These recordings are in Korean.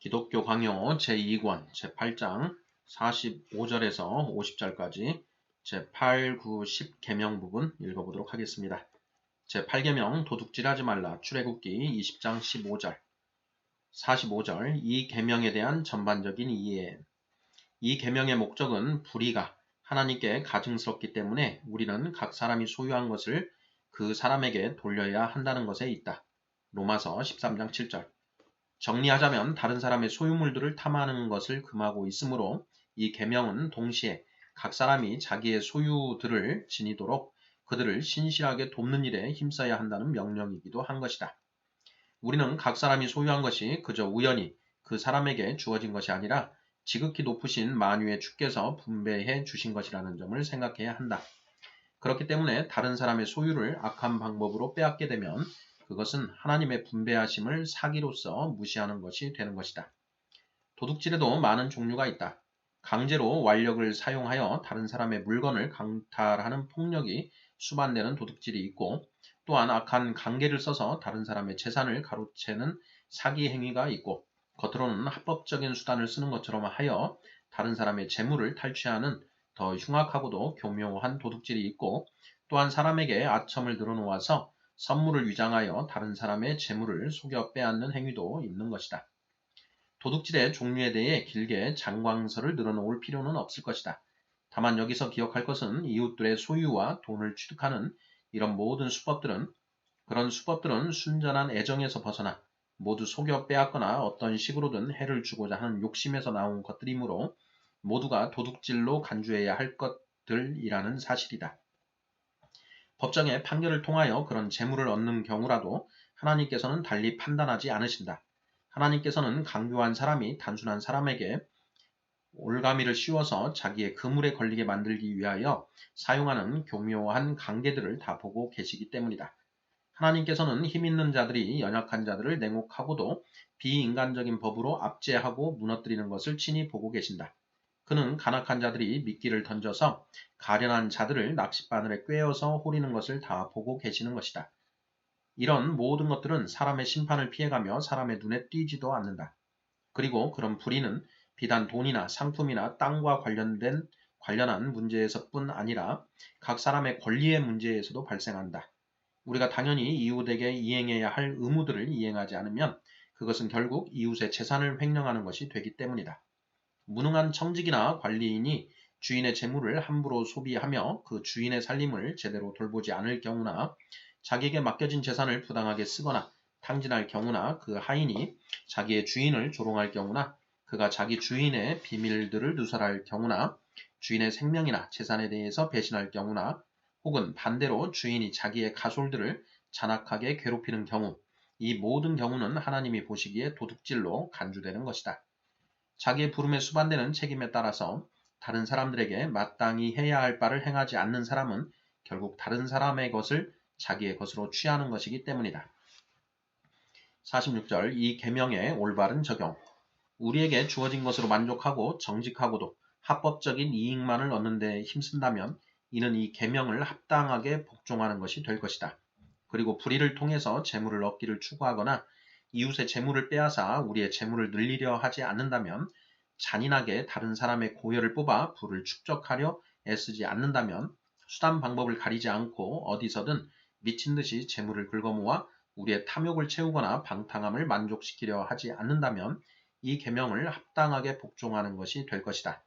기독교 강요 제2권 제8장 45절에서 50절까지 제8, 9, 10 개명 부분 읽어보도록 하겠습니다. 제8개명 도둑질하지 말라 출애굽기 20장 15절 45절 이 계명에 대한 전반적인 이해 이 계명의 목적은 불의가 하나님께 가증스럽기 때문에 우리는 각 사람이 소유한 것을 그 사람에게 돌려야 한다는 것에 있다. 로마서 13장 7절 정리하자면 다른 사람의 소유물들을 탐하는 것을 금하고 있으므로 이 계명은 동시에 각 사람이 자기의 소유들을 지니도록 그들을 신실하게 돕는 일에 힘써야 한다는 명령이기도 한 것이다. 우리는 각 사람이 소유한 것이 그저 우연히 그 사람에게 주어진 것이 아니라 지극히 높으신 만유의 주께서 분배해 주신 것이라는 점을 생각해야 한다. 그렇기 때문에 다른 사람의 소유를 악한 방법으로 빼앗게 되면 그것은 하나님의 분배하심을 사기로서 무시하는 것이 되는 것이다. 도둑질에도 많은 종류가 있다. 강제로 완력을 사용하여 다른 사람의 물건을 강탈하는 폭력이 수반되는 도둑질이 있고 또한 악한 관계를 써서 다른 사람의 재산을 가로채는 사기 행위가 있고 겉으로는 합법적인 수단을 쓰는 것처럼 하여 다른 사람의 재물을 탈취하는 더 흉악하고도 교묘한 도둑질이 있고 또한 사람에게 아첨을 늘어놓아서 선물을 위장하여 다른 사람의 재물을 속여 빼앗는 행위도 있는 것이다. 도둑질의 종류에 대해 길게 장광설을 늘어놓을 필요는 없을 것이다. 다만 여기서 기억할 것은 이웃들의 소유와 돈을 취득하는 이런 모든 수법들은 그런 수법들은 순전한 애정에서 벗어나 모두 속여 빼앗거나 어떤 식으로든 해를 주고자 하는 욕심에서 나온 것들이므로 모두가 도둑질로 간주해야 할 것들이라는 사실이다. 법정의 판결을 통하여 그런 재물을 얻는 경우라도 하나님께서는 달리 판단하지 않으신다. 하나님께서는 강교한 사람이 단순한 사람에게 올가미를 씌워서 자기의 그물에 걸리게 만들기 위하여 사용하는 교묘한 관계들을 다 보고 계시기 때문이다. 하나님께서는 힘 있는 자들이 연약한 자들을 냉혹하고도 비인간적인 법으로 압제하고 무너뜨리는 것을 친히 보고 계신다. 그는 간악한 자들이 미끼를 던져서 가련한 자들을 낚싯바늘에 꿰어서 호리는 것을 다 보고 계시는 것이다. 이런 모든 것들은 사람의 심판을 피해가며 사람의 눈에 띄지도 않는다. 그리고 그런 불의는 비단 돈이나 상품이나 땅과 관련된 관련한 문제에서뿐 아니라 각 사람의 권리의 문제에서도 발생한다. 우리가 당연히 이웃에게 이행해야 할 의무들을 이행하지 않으면 그것은 결국 이웃의 재산을 횡령하는 것이 되기 때문이다. 무능한 청직이나 관리인이 주인의 재물을 함부로 소비하며 그 주인의 살림을 제대로 돌보지 않을 경우나 자기에게 맡겨진 재산을 부당하게 쓰거나 탕진할 경우나 그 하인이 자기의 주인을 조롱할 경우나 그가 자기 주인의 비밀들을 누설할 경우나 주인의 생명이나 재산에 대해서 배신할 경우나 혹은 반대로 주인이 자기의 가솔들을 잔악하게 괴롭히는 경우 이 모든 경우는 하나님이 보시기에 도둑질로 간주되는 것이다. 자기의 부름에 수반되는 책임에 따라서 다른 사람들에게 마땅히 해야 할 바를 행하지 않는 사람은 결국 다른 사람의 것을 자기의 것으로 취하는 것이기 때문이다. 46절 이 계명의 올바른 적용 우리에게 주어진 것으로 만족하고 정직하고도 합법적인 이익만을 얻는 데 힘쓴다면 이는 이 계명을 합당하게 복종하는 것이 될 것이다. 그리고 불의를 통해서 재물을 얻기를 추구하거나 이웃의 재물을 빼앗아 우리의 재물을 늘리려 하지 않는다면 잔인하게 다른 사람의 고열을 뽑아 부를 축적하려 애쓰지 않는다면 수단 방법을 가리지 않고 어디서든 미친 듯이 재물을 긁어모아 우리의 탐욕을 채우거나 방탕함을 만족시키려 하지 않는다면 이 계명을 합당하게 복종하는 것이 될 것이다.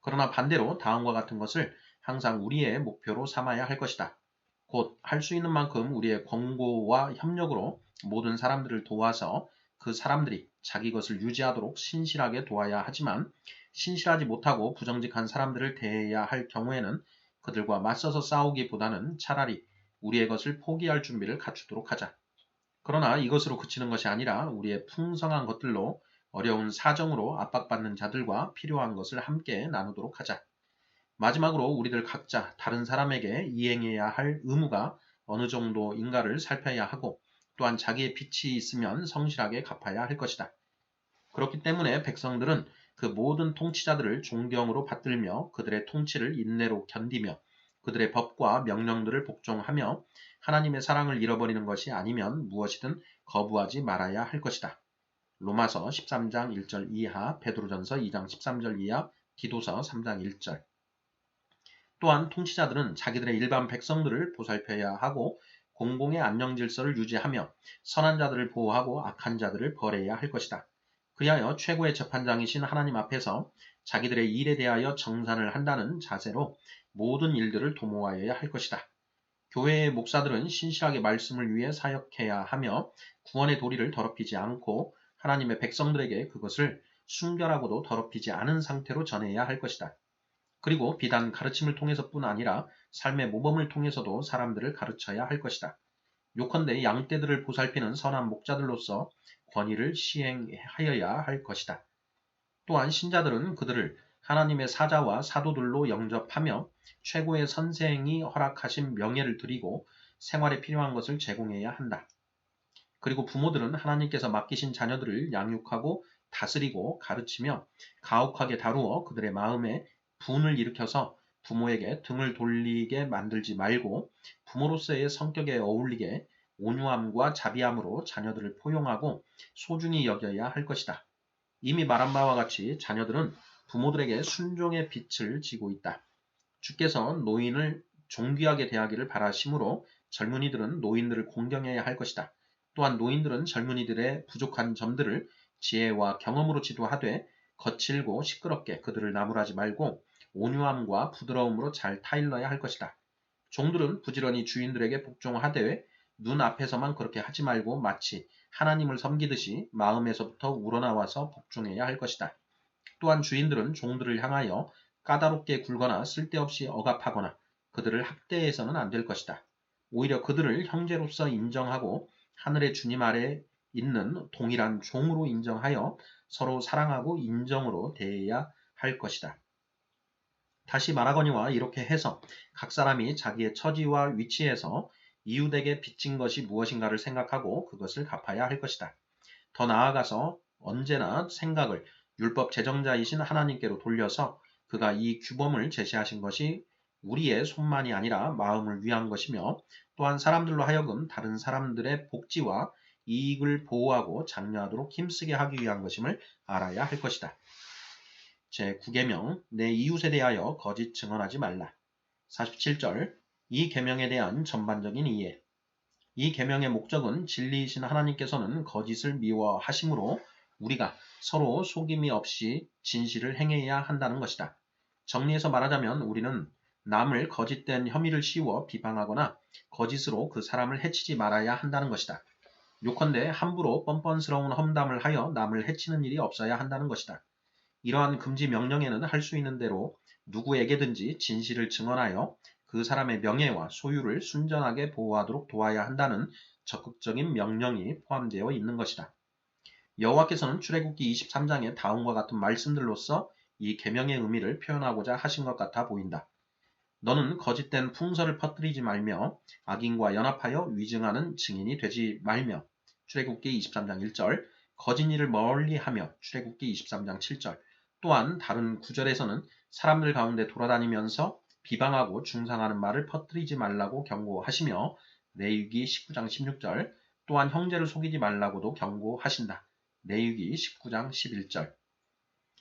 그러나 반대로 다음과 같은 것을 항상 우리의 목표로 삼아야 할 것이다. 곧 할 수 있는 만큼 우리의 권고와 협력으로 모든 사람들을 도와서 그 사람들이 자기 것을 유지하도록 신실하게 도와야 하지만 신실하지 못하고 부정직한 사람들을 대해야 할 경우에는 그들과 맞서서 싸우기보다는 차라리 우리의 것을 포기할 준비를 갖추도록 하자. 그러나 이것으로 그치는 것이 아니라 우리의 풍성한 것들로 어려운 사정으로 압박받는 자들과 필요한 것을 함께 나누도록 하자. 마지막으로 우리들 각자 다른 사람에게 이행해야 할 의무가 어느 정도인가를 살펴야 하고 또한 자기의 빚이 있으면 성실하게 갚아야 할 것이다. 그렇기 때문에 백성들은 그 모든 통치자들을 존경으로 받들며 그들의 통치를 인내로 견디며 그들의 법과 명령들을 복종하며 하나님의 사랑을 잃어버리는 것이 아니면 무엇이든 거부하지 말아야 할 것이다. 로마서 13장 1절 이하, 베드로전서 2장 13절 이하, 디도서 3장 1절. 또한 통치자들은 자기들의 일반 백성들을 보살펴야 하고 공공의 안녕 질서를 유지하며 선한 자들을 보호하고 악한 자들을 벌해야 할 것이다. 그리하여 최고의 재판장이신 하나님 앞에서 자기들의 일에 대하여 정산을 한다는 자세로 모든 일들을 도모하여야 할 것이다. 교회의 목사들은 신실하게 말씀을 위해 사역해야 하며 구원의 도리를 더럽히지 않고 하나님의 백성들에게 그것을 순결하고도 더럽히지 않은 상태로 전해야 할 것이다. 그리고 비단 가르침을 통해서뿐 아니라 삶의 모범을 통해서도 사람들을 가르쳐야 할 것이다. 요컨대 양떼들을 보살피는 선한 목자들로서 권위를 시행하여야 할 것이다. 또한 신자들은 그들을 하나님의 사자와 사도들로 영접하며 최고의 선생이 허락하신 명예를 드리고 생활에 필요한 것을 제공해야 한다. 그리고 부모들은 하나님께서 맡기신 자녀들을 양육하고 다스리고 가르치며 가혹하게 다루어 그들의 마음에 분을 일으켜서 부모에게 등을 돌리게 만들지 말고 부모로서의 성격에 어울리게 온유함과 자비함으로 자녀들을 포용하고 소중히 여겨야 할 것이다. 이미 말한 바와 같이 자녀들은 부모들에게 순종의 빛을 지고 있다. 주께서 노인을 존귀하게 대하기를 바라심으로 젊은이들은 노인들을 공경해야 할 것이다. 또한 노인들은 젊은이들의 부족한 점들을 지혜와 경험으로 지도하되 거칠고 시끄럽게 그들을 나무라지 말고 온유함과 부드러움으로 잘 타일러야 할 것이다. 종들은 부지런히 주인들에게 복종하되 눈 앞에서만 그렇게 하지 말고 마치 하나님을 섬기듯이 마음에서부터 우러나와서 복종해야 할 것이다. 또한 주인들은 종들을 향하여 까다롭게 굴거나 쓸데없이 억압하거나 그들을 학대해서는 안 될 것이다. 오히려 그들을 형제로서 인정하고 하늘의 주님 아래 있는 동일한 종으로 인정하여 서로 사랑하고 인정으로 대해야 할 것이다. 다시 말하거니와 이렇게 해서 각 사람이 자기의 처지와 위치에서 이웃에게 빚진 것이 무엇인가를 생각하고 그것을 갚아야 할 것이다. 더 나아가서 언제나 생각을 율법 제정자이신 하나님께로 돌려서 그가 이 규범을 제시하신 것이 우리의 손만이 아니라 마음을 위한 것이며 또한 사람들로 하여금 다른 사람들의 복지와 이익을 보호하고 장려하도록 힘쓰게 하기 위한 것임을 알아야 할 것이다. 제9계명 내 이웃에 대하여 거짓 증언하지 말라. 47절 이 계명에 대한 전반적인 이해 이 계명의 목적은 진리이신 하나님께서는 거짓을 미워하심으로 우리가 서로 속임이 없이 진실을 행해야 한다는 것이다. 정리해서 말하자면 우리는 남을 거짓된 혐의를 씌워 비방하거나 거짓으로 그 사람을 해치지 말아야 한다는 것이다. 요컨대 함부로 뻔뻔스러운 험담을 하여 남을 해치는 일이 없어야 한다는 것이다. 이러한 금지 명령에는 할 수 있는 대로 누구에게든지 진실을 증언하여 그 사람의 명예와 소유를 순전하게 보호하도록 도와야 한다는 적극적인 명령이 포함되어 있는 것이다. 여호와께서는 출애굽기 23장의 다음과 같은 말씀들로서 이 계명의 의미를 표현하고자 하신 것 같아 보인다. 너는 거짓된 풍설을 퍼뜨리지 말며 악인과 연합하여 위증하는 증인이 되지 말며 출애굽기 23장 1절 거짓 일을 멀리하며 출애굽기 23장 7절 또한 다른 구절에서는 사람들 가운데 돌아다니면서 비방하고 중상하는 말을 퍼뜨리지 말라고 경고하시며 내유기 19장 16절 또한 형제를 속이지 말라고도 경고하신다. 내유기 19장 11절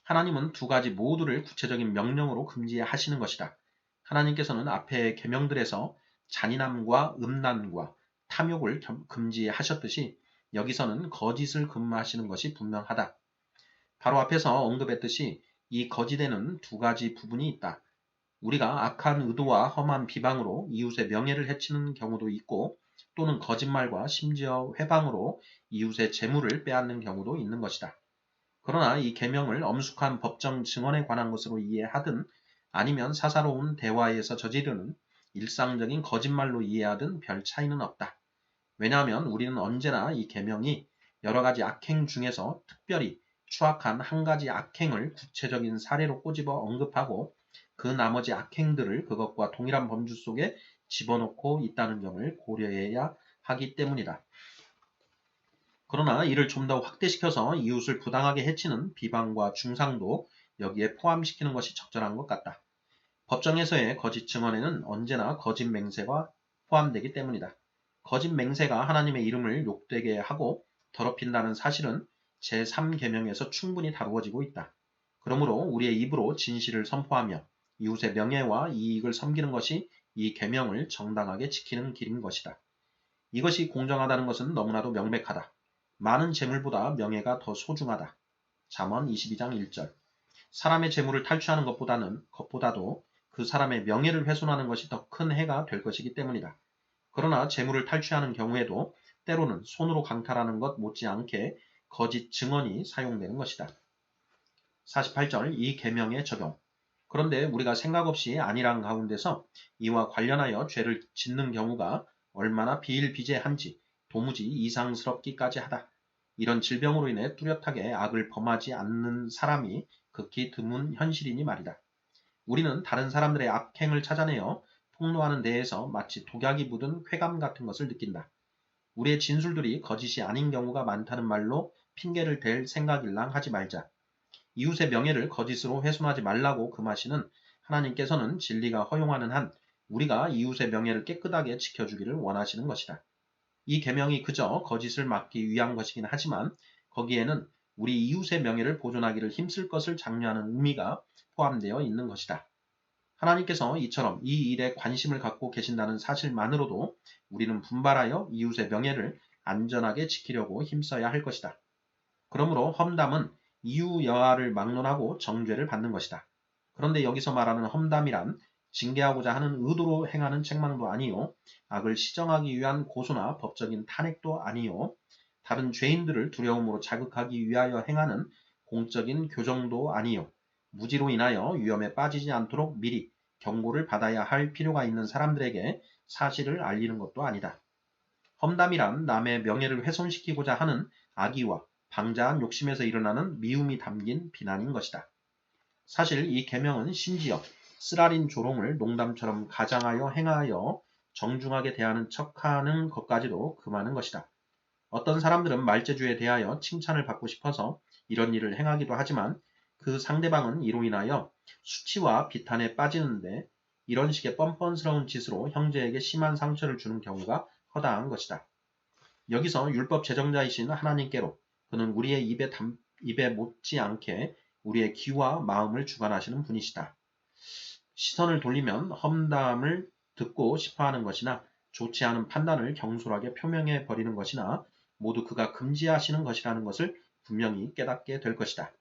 하나님은 두 가지 모두를 구체적인 명령으로 금지하시는 것이다. 하나님께서는 앞의 계명들에서 잔인함과 음란과 탐욕을 금지하셨듯이 여기서는 거짓을 금하시는 것이 분명하다. 바로 앞에서 언급했듯이 이 거짓에는 두 가지 부분이 있다. 우리가 악한 의도와 험한 비방으로 이웃의 명예를 해치는 경우도 있고 또는 거짓말과 심지어 회방으로 이웃의 재물을 빼앗는 경우도 있는 것이다. 그러나 이 계명을 엄숙한 법정 증언에 관한 것으로 이해하든 아니면 사사로운 대화에서 저지르는 일상적인 거짓말로 이해하든 별 차이는 없다. 왜냐하면 우리는 언제나 이 계명이 여러 가지 악행 중에서 특별히 추악한 한 가지 악행을 구체적인 사례로 꼬집어 언급하고 그 나머지 악행들을 그것과 동일한 범주 속에 집어넣고 있다는 점을 고려해야 하기 때문이다. 그러나 이를 좀 더 확대시켜서 이웃을 부당하게 해치는 비방과 중상도 여기에 포함시키는 것이 적절한 것 같다. 법정에서의 거짓 증언에는 언제나 거짓 맹세가 포함되기 때문이다. 거짓 맹세가 하나님의 이름을 욕되게 하고 더럽힌다는 사실은 제3계명에서 충분히 다루어지고 있다. 그러므로 우리의 입으로 진실을 선포하며 이웃의 명예와 이익을 섬기는 것이 이 계명을 정당하게 지키는 길인 것이다. 이것이 공정하다는 것은 너무나도 명백하다. 많은 재물보다 명예가 더 소중하다. 잠언 22장 1절. 사람의 재물을 탈취하는 것보다는 것보다도 그 사람의 명예를 훼손하는 것이 더 큰 해가 될 것이기 때문이다. 그러나 재물을 탈취하는 경우에도 때로는 손으로 강탈하는 것 못지않게 거짓 증언이 사용되는 것이다. 48절 이 계명의 적용. 그런데 우리가 생각 없이 안일한 가운데서 이와 관련하여 죄를 짓는 경우가 얼마나 비일비재한지 도무지 이상스럽기까지 하다. 이런 질병으로 인해 뚜렷하게 악을 범하지 않는 사람이 극히 드문 현실이니 말이다. 우리는 다른 사람들의 악행을 찾아내어 폭로하는 데에서 마치 독약이 묻은 쾌감 같은 것을 느낀다. 우리의 진술들이 거짓이 아닌 경우가 많다는 말로 핑계를 댈 생각일랑 하지 말자. 이웃의 명예를 거짓으로 훼손하지 말라고 금하시는 하나님께서는 진리가 허용하는 한 우리가 이웃의 명예를 깨끗하게 지켜주기를 원하시는 것이다. 이 계명이 그저 거짓을 막기 위한 것이긴 하지만 거기에는 우리 이웃의 명예를 보존하기를 힘쓸 것을 장려하는 의미가 포함되어 있는 것이다. 하나님께서 이처럼 이 일에 관심을 갖고 계신다는 사실만으로도 우리는 분발하여 이웃의 명예를 안전하게 지키려고 힘써야 할 것이다. 그러므로 험담은 이유 여하를 막론하고 정죄를 받는 것이다. 그런데 여기서 말하는 험담이란 징계하고자 하는 의도로 행하는 책망도 아니요 악을 시정하기 위한 고소나 법적인 탄핵도 아니요 다른 죄인들을 두려움으로 자극하기 위하여 행하는 공적인 교정도 아니요 무지로 인하여 위험에 빠지지 않도록 미리 경고를 받아야 할 필요가 있는 사람들에게 사실을 알리는 것도 아니다. 험담이란 남의 명예를 훼손시키고자 하는 악의와 방자한 욕심에서 일어나는 미움이 담긴 비난인 것이다. 사실 이 계명은 심지어 쓰라린 조롱을 농담처럼 가장하여 행하여 정중하게 대하는 척하는 것까지도 금하는 것이다. 어떤 사람들은 말재주에 대하여 칭찬을 받고 싶어서 이런 일을 행하기도 하지만 그 상대방은 이로 인하여 수치와 비탄에 빠지는데 이런 식의 뻔뻔스러운 짓으로 형제에게 심한 상처를 주는 경우가 허다한 것이다. 여기서 율법 제정자이신 하나님께로 그는 우리의 입에, 담, 입에 못지 않게 우리의 귀와 마음을 주관하시는 분이시다. 시선을 돌리면 험담을 듣고 싶어 하는 것이나 좋지 않은 판단을 경솔하게 표명해 버리는 것이나 모두 그가 금지하시는 것이라는 것을 분명히 깨닫게 될 것이다.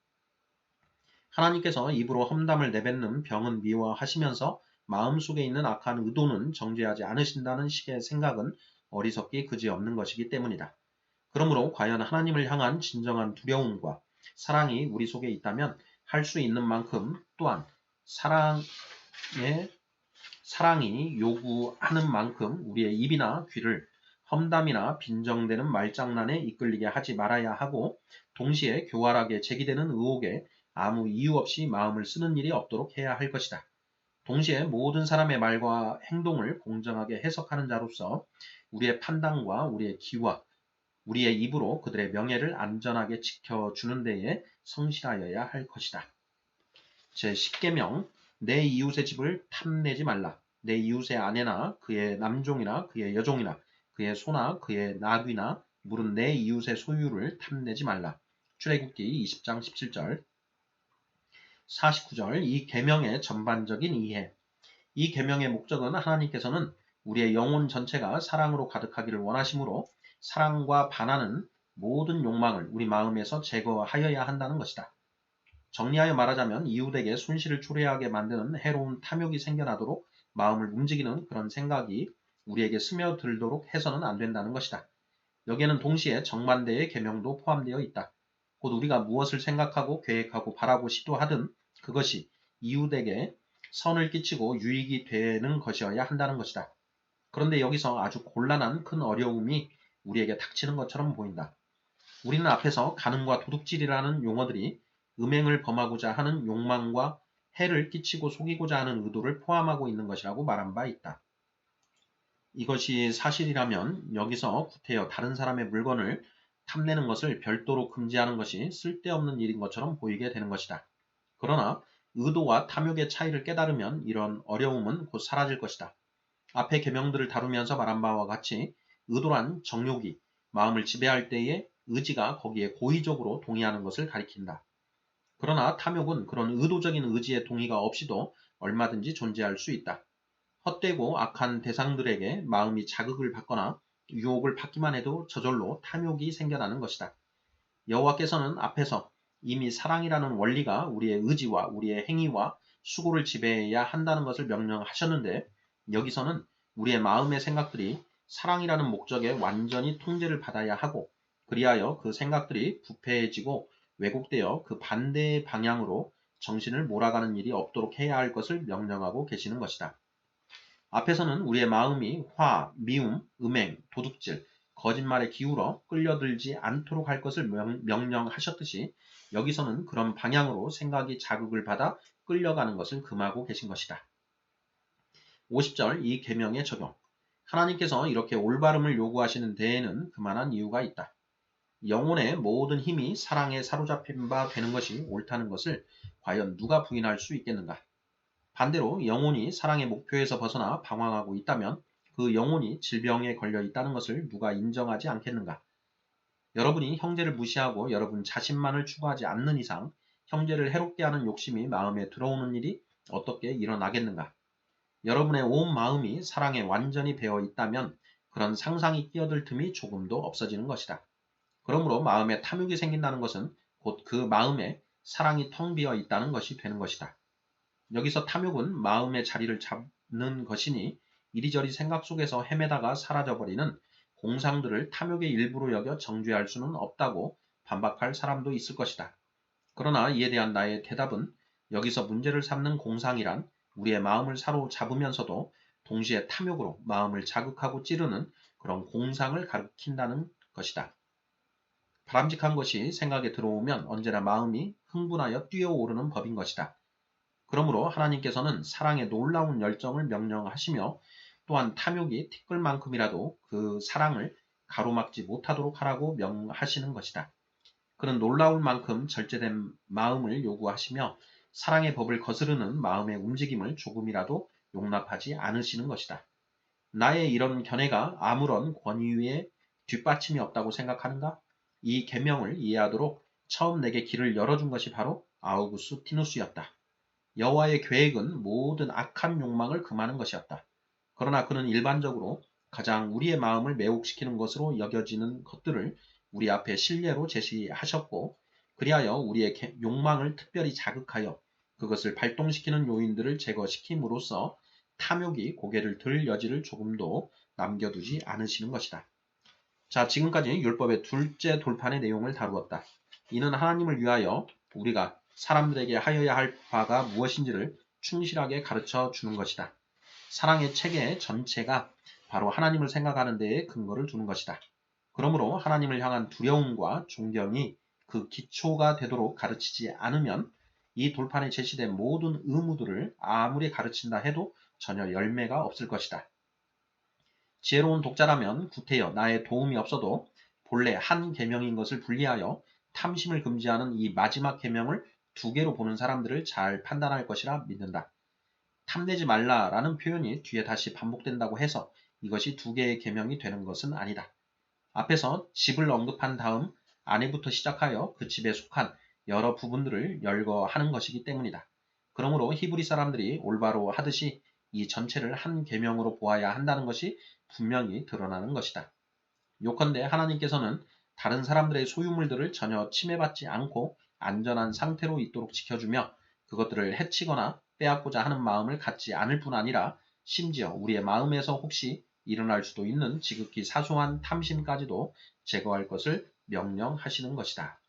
하나님께서 입으로 험담을 내뱉는 병은 미워하시면서 마음속에 있는 악한 의도는 정죄하지 않으신다는 식의 생각은 어리석기 그지없는 것이기 때문이다. 그러므로 과연 하나님을 향한 진정한 두려움과 사랑이 우리 속에 있다면 할 수 있는 만큼 또한 사랑의 사랑이 요구하는 만큼 우리의 입이나 귀를 험담이나 빈정되는 말장난에 이끌리게 하지 말아야 하고 동시에 교활하게 제기되는 의혹에 아무 이유 없이 마음을 쓰는 일이 없도록 해야 할 것이다. 동시에 모든 사람의 말과 행동을 공정하게 해석하는 자로서 우리의 판단과 우리의 기와 우리의 입으로 그들의 명예를 안전하게 지켜주는 데에 성실하여야 할 것이다. 제10계명 내 이웃의 집을 탐내지 말라. 내 이웃의 아내나 그의 남종이나 그의 여종이나 그의 소나 그의 나귀나 물은 내 이웃의 소유를 탐내지 말라. 출애굽기 20장 17절 49절 이 계명의 전반적인 이해 이 계명의 목적은 하나님께서는 우리의 영혼 전체가 사랑으로 가득하기를 원하시므로 사랑과 반하는 모든 욕망을 우리 마음에서 제거하여야 한다는 것이다. 정리하여 말하자면 이웃에게 손실을 초래하게 만드는 해로운 탐욕이 생겨나도록 마음을 움직이는 그런 생각이 우리에게 스며들도록 해서는 안 된다는 것이다. 여기에는 동시에 정반대의 계명도 포함되어 있다. 곧 우리가 무엇을 생각하고 계획하고 바라고 시도하든 그것이 이웃에게 선을 끼치고 유익이 되는 것이어야 한다는 것이다. 그런데 여기서 아주 곤란한 큰 어려움이 우리에게 닥치는 것처럼 보인다. 우리는 앞에서 가늠과 도둑질이라는 용어들이 음행을 범하고자 하는 욕망과 해를 끼치고 속이고자 하는 의도를 포함하고 있는 것이라고 말한 바 있다. 이것이 사실이라면 여기서 구태여 다른 사람의 물건을 탐내는 것을 별도로 금지하는 것이 쓸데없는 일인 것처럼 보이게 되는 것이다. 그러나 의도와 탐욕의 차이를 깨달으면 이런 어려움은 곧 사라질 것이다. 앞의 계명들을 다루면서 말한 바와 같이 의도란 정욕이 마음을 지배할 때에 의지가 거기에 고의적으로 동의하는 것을 가리킨다. 그러나 탐욕은 그런 의도적인 의지의 동의가 없이도 얼마든지 존재할 수 있다. 헛되고 악한 대상들에게 마음이 자극을 받거나 유혹을 받기만 해도 저절로 탐욕이 생겨나는 것이다. 여호와께서는 앞에서 이미 사랑이라는 원리가 우리의 의지와 우리의 행위와 수고를 지배해야 한다는 것을 명령하셨는데 여기서는 우리의 마음의 생각들이 사랑이라는 목적에 완전히 통제를 받아야 하고 그리하여 그 생각들이 부패해지고 왜곡되어 그 반대의 방향으로 정신을 몰아가는 일이 없도록 해야 할 것을 명령하고 계시는 것이다. 앞에서는 우리의 마음이 화, 미움, 음행, 도둑질, 거짓말에 기울어 끌려들지 않도록 할 것을 명령하셨듯이 여기서는 그런 방향으로 생각이 자극을 받아 끌려가는 것을 금하고 계신 것이다. 50절 이 계명의 적용 하나님께서 이렇게 올바름을 요구하시는 데에는 그만한 이유가 있다. 영혼의 모든 힘이 사랑에 사로잡힌 바 되는 것이 옳다는 것을 과연 누가 부인할 수 있겠는가? 반대로 영혼이 사랑의 목표에서 벗어나 방황하고 있다면 그 영혼이 질병에 걸려 있다는 것을 누가 인정하지 않겠는가? 여러분이 형제를 무시하고 여러분 자신만을 추구하지 않는 이상 형제를 해롭게 하는 욕심이 마음에 들어오는 일이 어떻게 일어나겠는가? 여러분의 온 마음이 사랑에 완전히 배어 있다면 그런 상상이 끼어들 틈이 조금도 없어지는 것이다. 그러므로 마음에 탐욕이 생긴다는 것은 곧 그 마음에 사랑이 텅 비어 있다는 것이 되는 것이다. 여기서 탐욕은 마음의 자리를 잡는 것이니 이리저리 생각 속에서 헤매다가 사라져버리는 공상들을 탐욕의 일부로 여겨 정죄할 수는 없다고 반박할 사람도 있을 것이다. 그러나 이에 대한 나의 대답은 여기서 문제를 삼는 공상이란 우리의 마음을 사로잡으면서도 동시에 탐욕으로 마음을 자극하고 찌르는 그런 공상을 가리킨다는 것이다. 바람직한 것이 생각에 들어오면 언제나 마음이 흥분하여 뛰어오르는 법인 것이다. 그러므로 하나님께서는 사랑의 놀라운 열정을 명령하시며 또한 탐욕이 티끌만큼이라도 그 사랑을 가로막지 못하도록 하라고 명하시는 것이다. 그런 놀라울 만큼 절제된 마음을 요구하시며 사랑의 법을 거스르는 마음의 움직임을 조금이라도 용납하지 않으시는 것이다. 나의 이런 견해가 아무런 권위에 뒷받침이 없다고 생각하는가? 이 계명을 이해하도록 처음 내게 길을 열어준 것이 바로 아우구스 티누스였다. 여호와의 계획은 모든 악한 욕망을 금하는 것이었다. 그러나 그는 일반적으로 가장 우리의 마음을 매혹시키는 것으로 여겨지는 것들을 우리 앞에 신뢰로 제시하셨고 그리하여 우리의 욕망을 특별히 자극하여 그것을 발동시키는 요인들을 제거시킴으로써 탐욕이 고개를 들 여지를 조금도 남겨두지 않으시는 것이다. 자, 지금까지 율법의 둘째 돌판의 내용을 다루었다. 이는 하나님을 위하여 우리가 사람들에게 하여야 할 바가 무엇인지를 충실하게 가르쳐 주는 것이다. 사랑의 체계 전체가 바로 하나님을 생각하는 데에 근거를 두는 것이다. 그러므로 하나님을 향한 두려움과 존경이 그 기초가 되도록 가르치지 않으면 이 돌판에 제시된 모든 의무들을 아무리 가르친다 해도 전혀 열매가 없을 것이다. 지혜로운 독자라면 구태여 나의 도움이 없어도 본래 한 계명인 것을 분리하여 탐심을 금지하는 이 마지막 계명을 두 개로 보는 사람들을 잘 판단할 것이라 믿는다. 탐내지 말라라는 표현이 뒤에 다시 반복된다고 해서 이것이 두 개의 계명이 되는 것은 아니다. 앞에서 집을 언급한 다음 안에부터 시작하여 그 집에 속한 여러 부분들을 열거하는 것이기 때문이다. 그러므로 히브리 사람들이 올바로 하듯이 이 전체를 한 계명으로 보아야 한다는 것이 분명히 드러나는 것이다. 요컨대 하나님께서는 다른 사람들의 소유물들을 전혀 침해받지 않고 안전한 상태로 있도록 지켜주며 그것들을 해치거나 빼앗고자 하는 마음을 갖지 않을 뿐 아니라 심지어 우리의 마음에서 혹시 일어날 수도 있는 지극히 사소한 탐심까지도 제거할 것을 명령하시는 것이다.